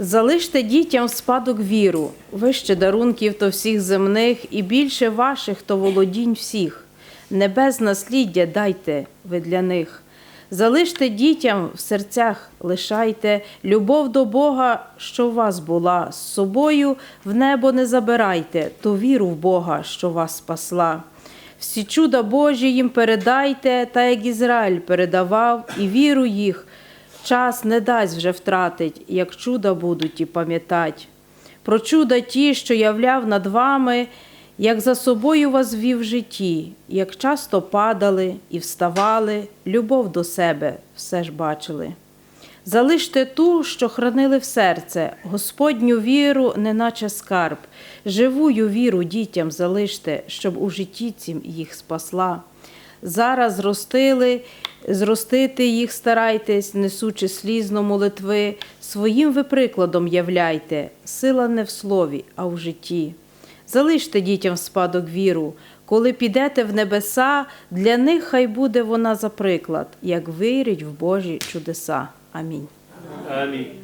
Залиште дітям в спадок віру, вище дарунків то всіх земних, і більше ваших то володінь всіх. Небес насліддя дайте ви для них. Залиште дітям в серцях, лишайте любов до Бога, що в вас була, з собою в небо не забирайте, то віру в Бога, що вас спасла. Всі чуда Божі їм передайте, та як Ізраїль передавав, і віру їх час не дасть вже втратить, як чуда будуть і пам'ятать. Про чуда ті, що являв над вами, як за собою вас вів в житті, як часто падали і вставали, любов до себе все ж бачили. Залиште ту, що хранили в серце, Господню віру, неначе скарб, живую віру дітям залиште, щоб у житті цім їх спасла. Зараз зростили, зростити їх старайтесь, несучи слізно молитви, своїм ви прикладом являйте, сила не в слові, а в житті. Залиште дітям в спадок віру, коли підете в небеса, для них хай буде вона за приклад, як вірять в Божі чудеса. Амінь. Амінь.